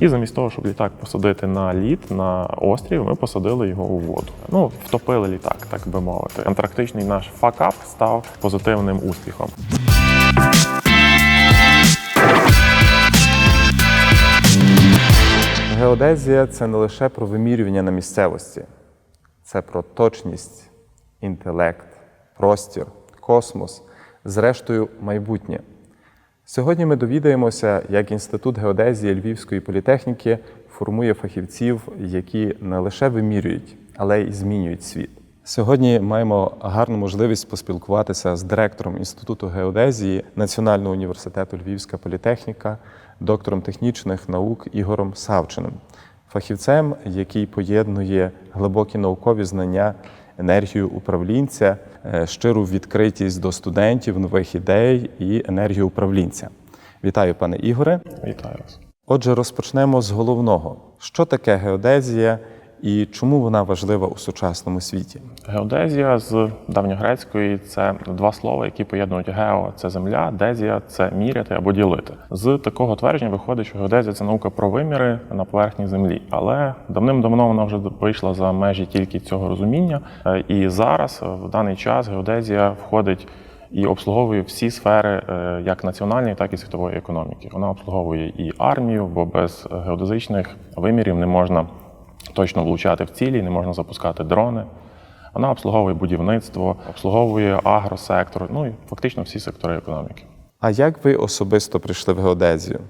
І замість того, щоб літак посадити на лід на острів, ми посадили його у воду. Ну, втопили літак, так би мовити. Антарктичний наш факап став позитивним успіхом. Геодезія це не лише про вимірювання на місцевості, це про точність, інтелект, простір, космос, зрештою, майбутнє. Сьогодні ми довідаємося, як Інститут геодезії Львівської політехніки формує фахівців, які не лише вимірюють, але й змінюють світ. Сьогодні маємо гарну можливість поспілкуватися з директором Інституту геодезії Національного університету Львівська політехніка, доктором технічних наук Ігорем Савчиним, фахівцем, який поєднує глибокі наукові знання, енергію управлінця, е, щиру відкритість до студентів, нових ідей і енергію управлінця. Вітаю, пане Ігоре. Вітаю вас. Отже, розпочнемо з головного: що таке геодезія і чому вона важлива у сучасному світі? Геодезія з давньогрецької це два слова, які поєднують гео це земля, дезія це міряти або ділити. З такого твердження виходить, що геодезія це наука про виміри на поверхні землі, але давним-давно вона вже вийшла за межі тільки цього розуміння. Е, І зараз, в даний час, геодезія входить. І обслуговує всі сфери е, як національної, так і світової економіки. Вона обслуговує і армію, бо без геодезичних вимірів не можна точно влучати в цілі, не можна запускати дрони. Вона обслуговує будівництво, обслуговує агросектор, ну і фактично всі сектори економіки. А як ви особисто прийшли в геодезію?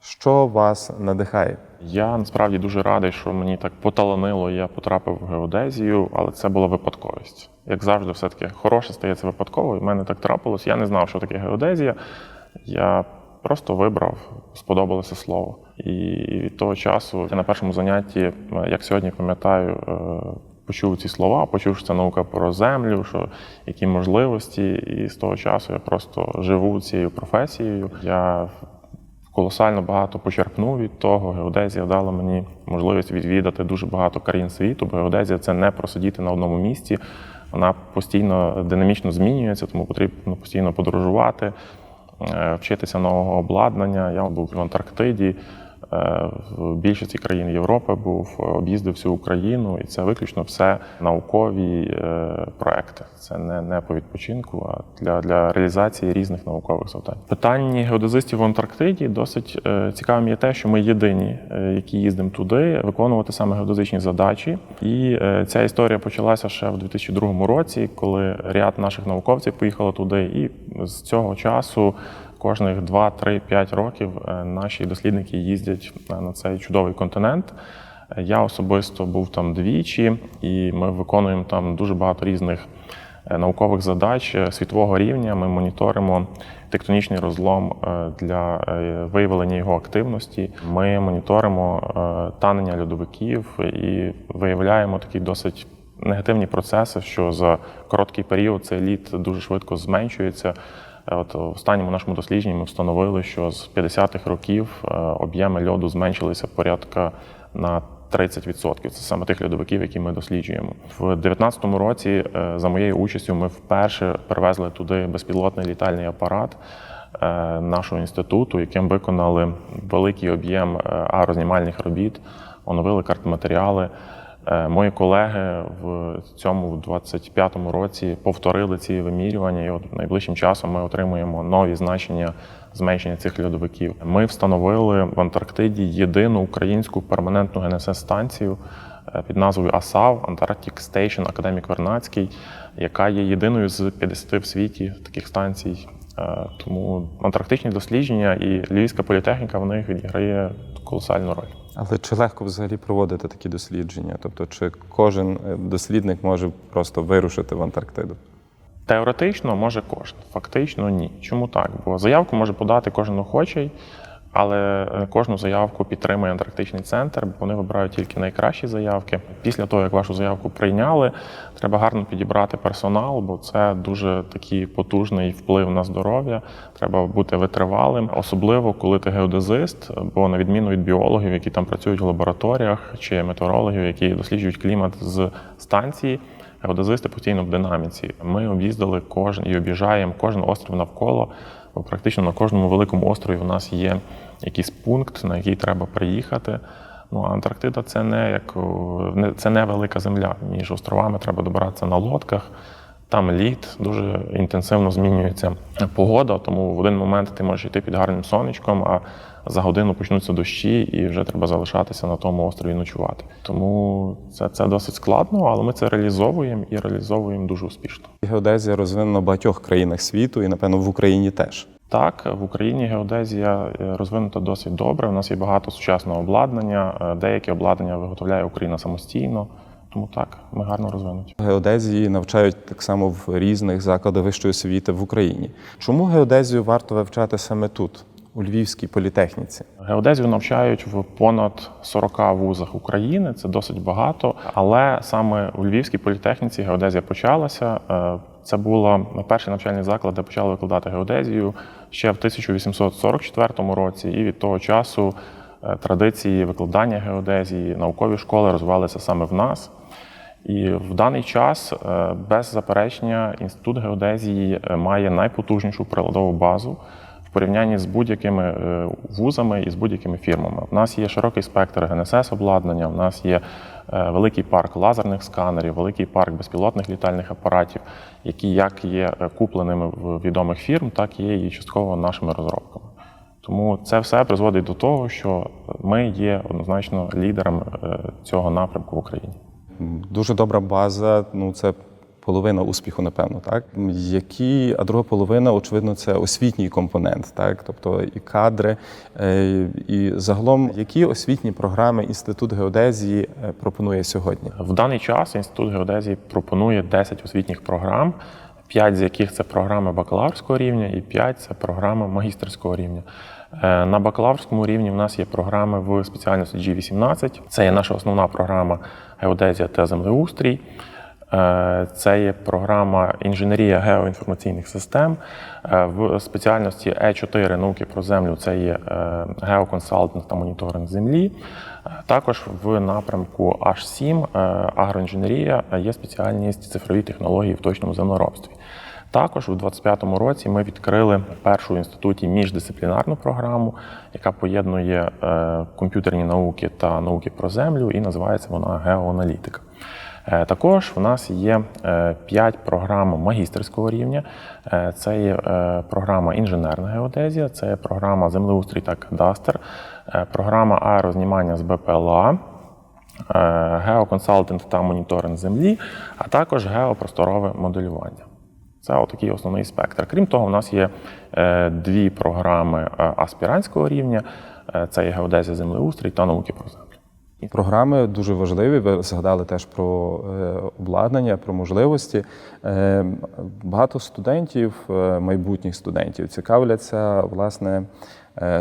Що вас надихає? Я насправді дуже радий, що мені так поталанило, я потрапив в геодезію, але це була випадковість. Як завжди, все-таки хороше стається випадково, і в мене так трапилось. Я не знав, що таке геодезія. Я просто вибрав, сподобалося слово. І від того часу я на першому занятті, як сьогодні пам'ятаю, е, почув ці слова, почув, що це наука про землю, що які можливості. І з того часу я просто живу цією професією. Я колосально багато почерпнув від того. Геодезія дала мені можливість відвідати дуже багато країн світу, бо геодезія це не просидіти на одному місці. Вона постійно динамічно змінюється, тому потрібно постійно подорожувати, е, вчитися нового обладнання. Я був в Антарктиді. Е, В більшості країн Європи був, об'їздив всю Україну, і це виключно все наукові е, проекти. Це не, не по відпочинку, а для, для реалізації різних наукових завдань. Питання геодезистів в Антарктиді досить е, цікавим є те, що ми єдині, е, які їздимо туди, виконувати саме геодезичні задачі. І е, ця історія почалася ще в 2002 році, коли ряд наших науковців поїхало туди, і з цього часу. Кожних 2, 3, 5 років е, наші дослідники їздять е, на цей чудовий континент. Е, Я особисто був там двічі, і ми виконуємо там дуже багато різних наукових задач світового рівня. Ми моніторимо тектонічний розлом для виявлення його активності. Ми моніторимо танення льодовиків і виявляємо такі досить негативні процеси, що за короткий період цей лід дуже швидко зменшується. Е, От в останньому нашому дослідженні ми встановили, що з 50-х років е, об'єми льоду зменшилися порядка на 30%. Це саме тих льодовиків, які ми досліджуємо. В 2019 році, е, за моєю участю, ми вперше привезли туди безпілотний літальний апарат нашого інституту, яким виконали великий об'єм агрознімальних робіт, оновили картматеріали. Е, Мої колеги в цьому в 25-му році повторили ці вимірювання, і от найближчим часом ми отримуємо нові значення зменшення цих льодовиків. Ми встановили в Антарктиді єдину українську перманентну ГНСС-станцію е, під назвою АСАВ Antarctic Station Академік Вернацький, яка є єдиною з 50 в світі таких станцій. Е, Тому антарктичні дослідження і Львівська політехніка в них відіграє колосальну роль. Але чи легко взагалі проводити такі дослідження? Тобто, чи кожен е, дослідник може просто вирушити в Антарктиду? Теоретично може кожен, фактично ні. Чому так? Бо заявку може подати кожен охочий, але е, кожну заявку підтримує антарктичний центр, бо вони вибирають тільки найкращі заявки. Після того, як вашу заявку прийняли, треба гарно підібрати персонал, бо це дуже такий потужний вплив на здоров'я. Треба бути витривалим, особливо коли ти геодезист, бо на відміну від біологів, які там працюють в лабораторіях, чи метеорологів, які досліджують клімат з станції. Геодезисти постійно в динаміці. Ми об'їздили кожен і об'їжджаємо кожен острів навколо. Бо практично на кожному великому острові в нас є якийсь пункт, на який треба приїхати. Ну, Антарктида це не як це не велика земля. Між островами треба добиратися на лодках. Там лід дуже інтенсивно змінюється погода, тому в один момент ти можеш йти під гарним сонечком, а за годину почнуться дощі, і вже треба залишатися на тому острові ночувати. Тому це, це досить складно, але ми це реалізовуємо і реалізовуємо дуже успішно. Геодезія розвинена в багатьох країнах світу і, напевно, в Україні теж. Так, в Україні геодезія е, розвинута досить добре. У нас є багато сучасного обладнання. е, Деяке обладнання виготовляє Україна самостійно. Тому так, ми гарно розвинуті. Геодезії навчають так само в різних закладах вищої освіти в Україні. Чому геодезію варто вивчати саме тут, у Львівській політехніці? Геодезію навчають в понад 40 вузах України. Це досить багато. Але саме у Львівській політехніці геодезія почалася. Це був перший навчальний заклад, де почали викладати геодезію ще в 1844 році, і від того часу е, традиції викладання геодезії, наукові школи розвивалися саме в нас. І в даний час, е, без заперечення, інститут геодезії е, має найпотужнішу приладову базу порівнянні з будь-якими е, вузами і з будь-якими фірмами. У нас є широкий спектр ГНСС обладнання, у нас є е, великий парк лазерних сканерів, великий парк безпілотних літальних апаратів, які як є е, купленими в відомих фірм, так є і частково нашими розробками. Тому це все призводить до того, що ми є однозначно лідером цього напрямку в Україні. Дуже добра база, ну це половина успіху, напевно, так? Які, а друга половина, очевидно, це освітній компонент, так? Тобто і кадри, е, і загалом, які освітні програми Інститут геодезії е, пропонує сьогодні? В даний час інститут геодезії пропонує 10 освітніх програм, 5 з яких це програми бакалаврського рівня, і 5 це програми магістерського рівня. Е, На бакалаврському рівні в нас є програми в спеціальності G18. Це є наша основна програма геодезія та землеустрій. Е, Це є програма інженерія геоінформаційних систем. Е, В спеціальності Е4 науки про землю це є е, геоконсалтинг та моніторинг землі. Також в напрямку H7 е, агроінженерія є спеціальність цифрові технології в точному землеробстві. Також у 2025 році ми відкрили першу в інституті міждисциплінарну програму, яка поєднує комп'ютерні науки та науки про землю, і називається вона геоаналітика. Е, Також в нас є 5 програм магістерського рівня. Е, Це є е, програма інженерна геодезія, це є програма землеустрій та кадастр, е, програма аерознімання з БПЛА, е, геоконсалтинг та моніторинг землі, а також геопросторове моделювання. Це отакий основний спектр. Крім того, у нас є е, дві програми е, аспірантського рівня: Е, це є геодезія землеустрій та науки про землю. Програми дуже важливі. Ви згадали теж про е, обладнання, про можливості. Е, Багато студентів, е, майбутніх студентів, цікавляться власне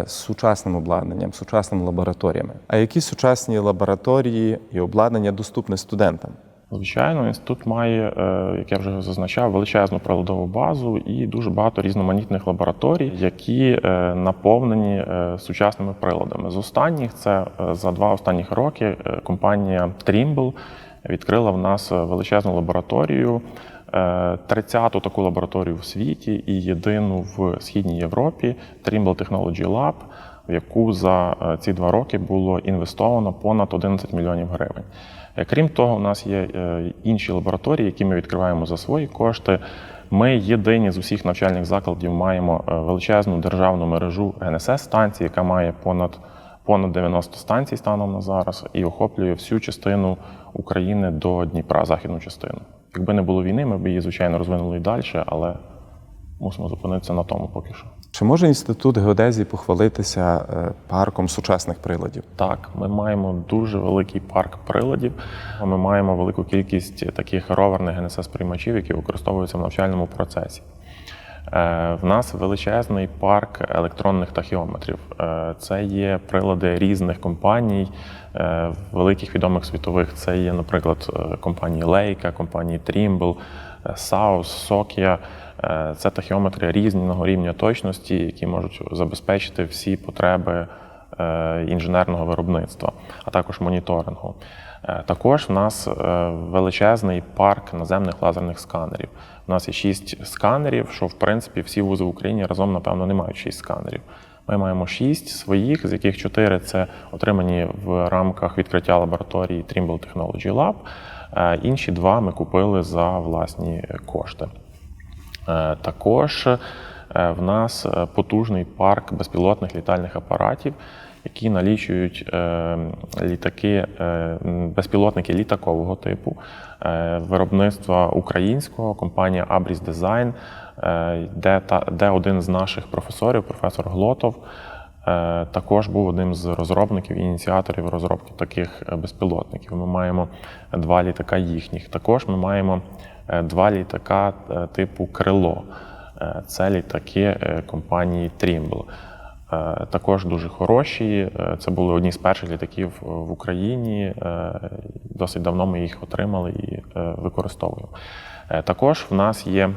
сучасним обладнанням, сучасними лабораторіями. А які сучасні лабораторії і обладнання доступне студентам? Звичайно, інститут має, е, як я вже зазначав, величезну приладову базу і дуже багато різноманітних лабораторій, які е, наповнені е, сучасними приладами. З останніх це за два останніх роки компанія Trimble відкрила в нас величезну лабораторію. е, 30-ту таку лабораторію в світі і єдину в східній Європі Trimble Technology Lab, в яку за ці два роки було інвестовано понад 11 мільйонів гривень. Е, Крім того, у нас є е, інші лабораторії, які ми відкриваємо за свої кошти. Ми єдині з усіх навчальних закладів маємо е, величезну державну мережу ГНСС станцій, яка має понад понад 90 станцій станом на зараз і охоплює всю частину України до Дніпра, західну частину. Якби не було війни, ми б її звичайно розвинули і далі, але мусимо зупинитися на тому поки що. Чи може інститут геодезії похвалитися е, парком сучасних приладів? Так, ми маємо дуже великий парк приладів. Ми маємо велику кількість таких роверних ГНСС-приймачів, які використовуються в навчальному процесі. Е, В нас величезний парк електронних тахіометрів. Е, Це є прилади різних компаній, великих відомих світових. Це є, наприклад, компанії Leica, компанії Trimble, Saus, Sokia. Е, Це тахіометри різного рівня точності, які можуть забезпечити всі потреби е, інженерного виробництва, а також моніторингу. Е, Також в нас величезний парк наземних лазерних сканерів. У нас є шість сканерів, що в принципі всі вузи в Україні разом, напевно, не мають шість сканерів. Ми маємо шість своїх, з яких чотири це отримані в рамках відкриття лабораторії Trimble Technology Lab. Інші два ми купили за власні кошти. Е, Також е, в нас е, потужний парк безпілотних літальних апаратів, які налічують літаки, безпілотники літакового типу, виробництва українського, компанія Design, е, де, де один з наших професорів, професор Глотов, також був одним з розробників і ініціаторів розробки таких безпілотників. Ми маємо два літака їхніх. Також ми маємо два літака е, типу Крило. Е, Це літаки е, компанії. Е, Також дуже хороші. Е, Це були одні з перших літаків в Україні. Е, Досить давно ми їх отримали і е, використовуємо. Е, Також в нас є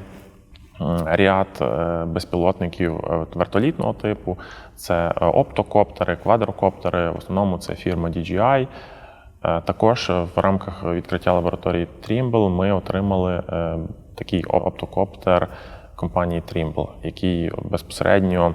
ряд е, безпілотників е, вертолітного типу. Це е, оптокоптери, квадрокоптери. В основному це фірма DJI. Е, Також в рамках відкриття лабораторії Trimble ми отримали е, такий оптокоптер компанії Trimble, який безпосередньо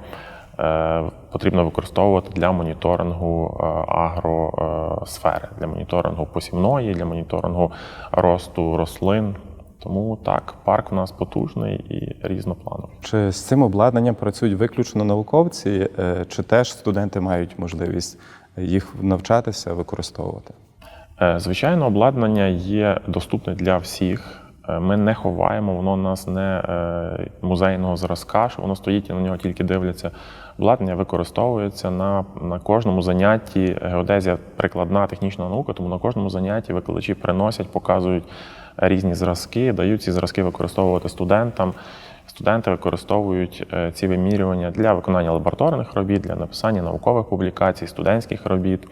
е, потрібно використовувати для моніторингу агросфери, для моніторингу посівної, для моніторингу росту рослин. Тому так, парк у нас потужний і різноплановий. Чи з цим обладнанням працюють виключно науковці, чи теж студенти мають можливість їх навчатися використовувати? Е, Звичайно, обладнання є доступне для всіх. Е, Ми не ховаємо, воно у нас не е, музейного зразка, що воно стоїть і на нього тільки дивляться. Обладнання використовується на, на кожному занятті. Геодезія прикладна технічна наука, тому на кожному занятті викладачі приносять, показують різні зразки, дають ці зразки використовувати студентам. Студенти використовують ці вимірювання для виконання лабораторних робіт, для написання наукових публікацій, студентських робіт.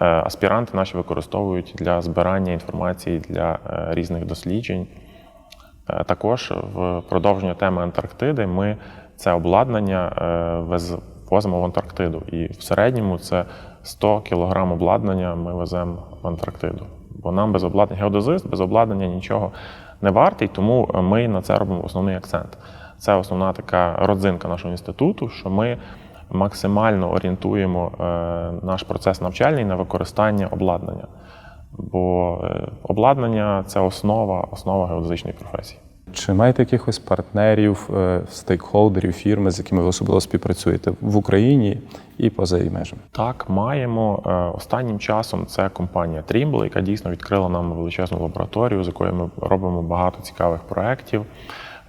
Е, Аспіранти наші використовують для збирання інформації для е, різних досліджень. Е, Також в продовження теми Антарктиди ми це обладнання возимо в Антарктиду. І в середньому це 100 кг обладнання ми веземо в Антарктиду. Бо нам без обладнання, геодезист без обладнання нічого не вартий, тому ми на це робимо основний акцент. Це основна така родзинка нашого інституту, що ми максимально орієнтуємо е, наш процес навчальний на використання обладнання. Бо е, обладнання це основа, основа геодезичної професії. Чи маєте якихось партнерів, е, стейкхолдерів, фірми, з якими ви особливо співпрацюєте в Україні і поза її межами? Так, маємо останнім часом це компанія Trimble, яка дійсно відкрила нам величезну лабораторію, з якою ми робимо багато цікавих проєктів.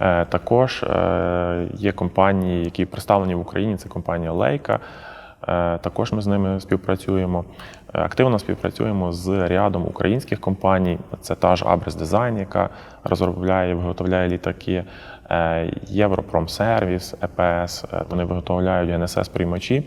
Е, Також е, є компанії, які представлені в Україні. Це компанія. Е, Також ми з ними співпрацюємо. Е, Активно співпрацюємо з рядом українських компаній. Це та ж Abris Design, яка розробляє, виготовляє літаки. Європромсервіс, ЕПС. Вони виготовляють ГНСС-приймачі.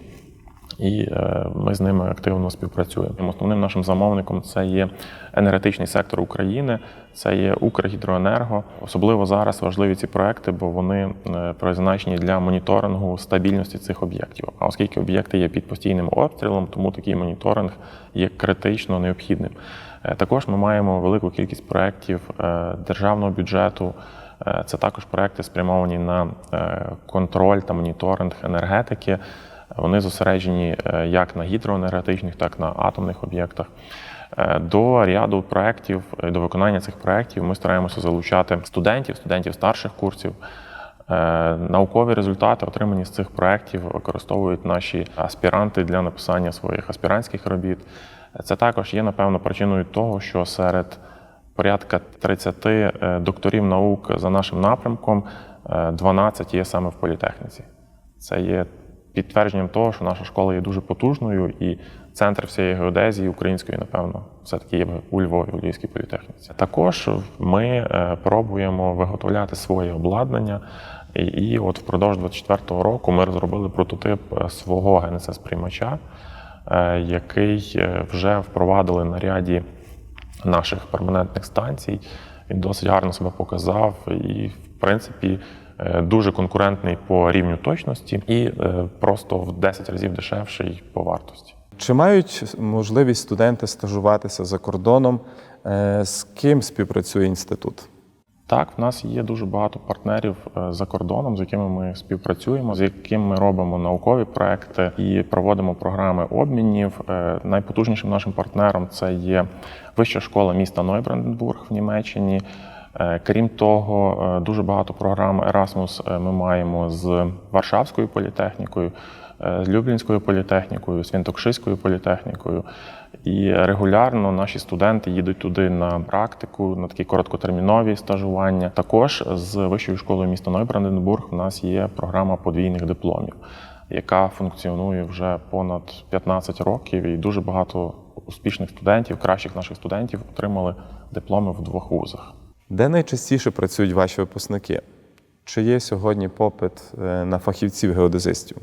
І е, ми з ними активно співпрацюємо. Основним нашим замовником це є енергетичний сектор України, це є Укргідроенерго. Особливо зараз важливі ці проекти, бо вони е, призначені для моніторингу стабільності цих об'єктів. А оскільки об'єкти є під постійним обстрілом, тому такий моніторинг є критично необхідним. Е, Також ми маємо велику кількість проєктів державного бюджету. Це також проекти спрямовані на контроль та моніторинг енергетики. Вони зосереджені е, як на гідроенергетичних, так і на атомних об'єктах. Е, До ряду проєктів, е, до виконання цих проєктів ми стараємося залучати студентів, студентів старших курсів. Наукові результати, отримані з цих проєктів, використовують наші аспіранти для написання своїх аспірантських робіт. Це також є, напевно, причиною того, що серед порядка 30 е, докторів наук за нашим напрямком е, 12 є саме в політехніці. Це є підтвердженням того, що наша школа є дуже потужною, і центр всієї геодезії української, напевно, все-таки є у Львові, у Львівській політехніці. Також ми е, пробуємо виготовляти своє обладнання. І, от впродовж 24-го року ми розробили прототип е, свого ГНСС-приймача, е, який вже впровадили на ряді наших перманентних станцій. Він досить гарно себе показав і, в принципі, дуже конкурентний по рівню точності і е, просто в 10 разів дешевший по вартості. Чи мають можливість студенти стажуватися за кордоном? Е, З ким співпрацює інститут? Так, в нас є дуже багато партнерів е, за кордоном, з якими ми співпрацюємо, з якими ми робимо наукові проекти і проводимо програми обмінів. Е, Найпотужнішим нашим партнером це є Вища школа міста Нойбранденбург в Німеччині. Е, Крім того, е, дуже багато програм Erasmus е, ми маємо з Варшавською політехнікою, з Люблінською політехнікою, Свінтокшиською політехнікою. І регулярно наші студенти їдуть туди на практику, на такі короткотермінові стажування. Також з вищою школою міста Нойбранденбург у нас є програма подвійних дипломів, яка функціонує вже понад 15 років, і дуже багато успішних студентів, кращих наших студентів, отримали дипломи в двох вузах. Де найчастіше працюють ваші випускники? Чи є сьогодні попит е, на фахівців геодезистів?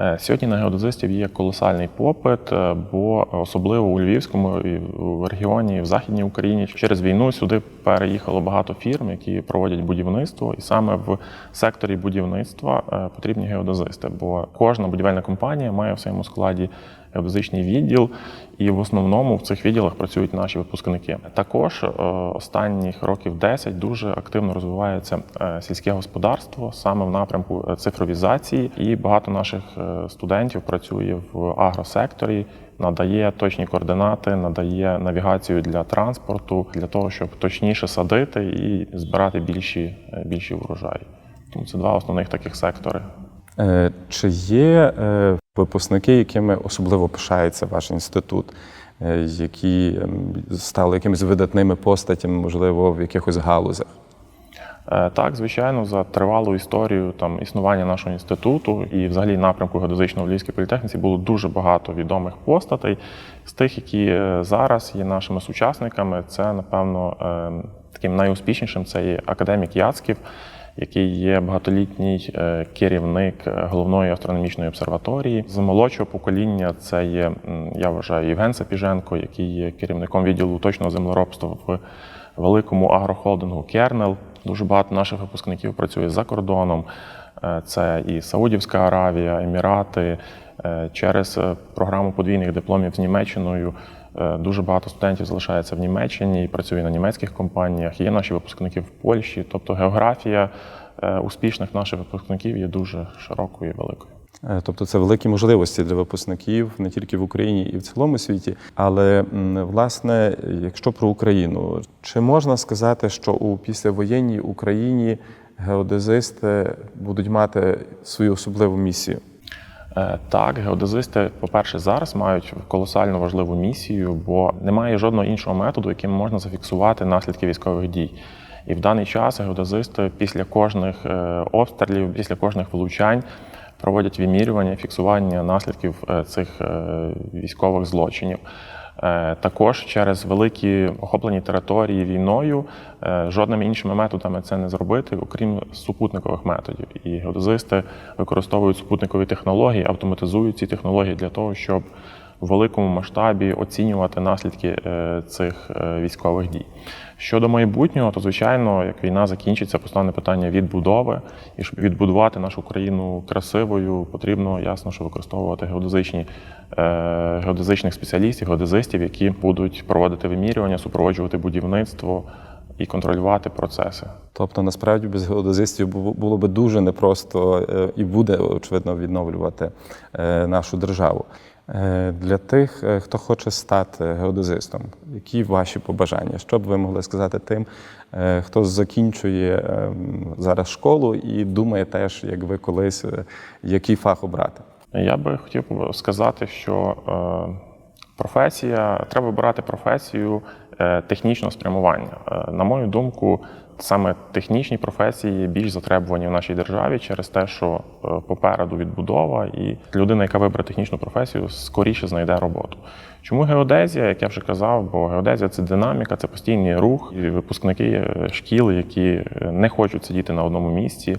Е, Сьогодні на геодезистів є колосальний попит, е, бо особливо у Львівському і в регіоні, і в Західній Україні через війну сюди переїхало багато фірм, які проводять будівництво, і саме в секторі будівництва потрібні геодезисти, бо кожна будівельна компанія має в своєму складі геодезичний відділ, і в основному в цих відділах працюють наші випускники. Також е, останніх років 10 дуже активно розвивається е, сільське господарство саме в напрямку е, цифровізації, і багато наших студентів працює в агросекторі. Надає точні координати, надає навігацію для транспорту для того, щоб точніше садити і збирати більші, більші врожаї. Тому це два основних таких сектори. Е, Чи є е, випускники, якими особливо пишається ваш інститут, е, які ем, стали якимись видатними постатями, можливо, в якихось галузях? Так, звичайно, за тривалу історію там існування нашого інституту і взагалі напрямку геодезичного в Львівській політехніці було дуже багато відомих постатей. З тих, які зараз є нашими сучасниками, це напевно е, таким найуспішнішим це є академік Яцьків, який є багатолітній е, керівник головної астрономічної обсерваторії. З молодшого покоління це є, я вважаю, Євген Сапіженко, який є керівником відділу точного землеробства в великому агрохолдингу Кернел. Дуже багато наших випускників працює за кордоном. Е, Це і Саудівська Аравія, Емірати. Е, Через програму подвійних дипломів з Німеччиною дуже багато студентів залишається в Німеччині і працює на німецьких компаніях. Є наші випускники в Польщі. Тобто географія е, успішних наших випускників є дуже широкою і великою. Е, Тобто це великі можливості для випускників не тільки в Україні і в цілому світі. Але власне, якщо про Україну, чи можна сказати, що у післявоєнній Україні геодезисти будуть мати свою особливу місію? Е, Так, геодезисти, по-перше, зараз мають колосально важливу місію, бо немає жодного іншого методу, яким можна зафіксувати наслідки військових дій. І в даний час геодезисти після кожних е, обстрілів, після кожних влучань проводять вимірювання, фіксування наслідків е, цих військових злочинів. Е, Також через великі охоплені території війною е, жодними іншими методами це не зробити, окрім супутникових методів. І геодезисти використовують супутникові технології, автоматизують ці технології для того, щоб в великому масштабі оцінювати наслідки е, цих військових дій. Щодо майбутнього, то звичайно, як війна закінчиться, постане питання відбудови. І щоб відбудувати нашу країну красивою, потрібно ясно, що використовувати геодезичні е, геодезичних спеціалістів, геодезистів, які будуть проводити вимірювання, супроводжувати будівництво і контролювати процеси. Тобто, насправді без геодезистів бу- було би дуже непросто е, і буде очевидно відновлювати е, нашу державу. Е, Для тих, е, хто хоче стати геодезистом, які ваші побажання? Що б ви могли сказати тим, е, хто закінчує е, зараз школу і думає теж, як ви колись, який фах обрати? Я би хотів сказати, що професія треба обирати професію е, технічного спрямування. Е, на мою думку, саме технічні професії більш затребувані в нашій державі через те, що е, попереду відбудова, і людина, яка вибере технічну професію, скоріше знайде роботу. Чому геодезія, як я вже казав, бо геодезія це динаміка, це постійний рух, і випускники шкіл, які не хочуть сидіти на одному місці.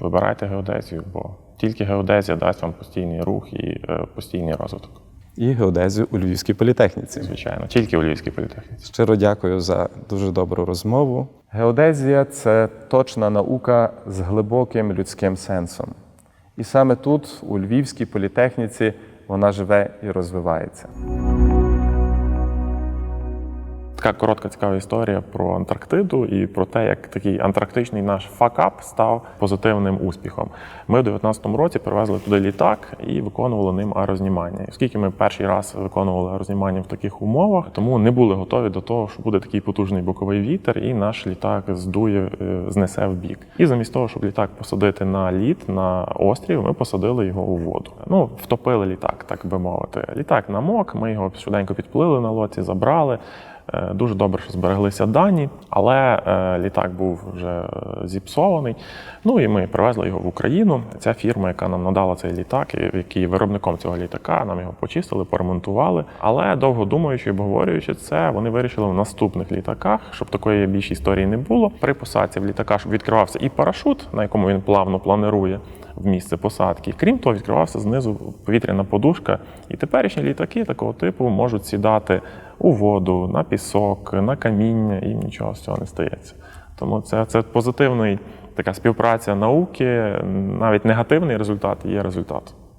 Вибирайте геодезію, бо тільки геодезія дасть вам постійний рух і постійний розвиток. І геодезію у Львівській політехніці. Звичайно, тільки у Львівській політехніці. Щиро дякую за дуже добру розмову. Геодезія це точна наука з глибоким людським сенсом. І саме тут, у Львівській політехніці, вона живе і розвивається. Така коротка цікава історія про Антарктиду і про те, як такий антарктичний наш факап став позитивним успіхом. Ми в 2019 році привезли туди літак і виконували ним аерознімання. Оскільки ми перший раз виконували аерознімання в таких умовах, тому не були готові до того, що буде такий потужний боковий вітер, і наш літак здує, е, знесе в бік. І замість того, щоб літак посадити на лід на острів, ми посадили його у воду. Ну, втопили літак, так би мовити. Літак намок, ми його швиденько підплили на лоці, забрали. Е, Дуже добре, що збереглися дані, але е, літак був вже е, зіпсований. Ну і ми привезли його в Україну. Ця фірма, яка нам надала цей літак, який є виробником цього літака, нам його почистили, поремонтували. Але довго думаючи, обговорюючи це, вони вирішили в наступних літаках, щоб такої більш історії не було. При посадці в літака, щоб відкривався і парашут, на якому він плавно планирує в місце посадки. Крім того, відкривався знизу повітряна подушка. І теперішні літаки такого типу можуть сідати у воду, на пісок, на каміння, і нічого з цього не стається. Тому це, це позитивний така співпраця науки, навіть негативний результат є результат.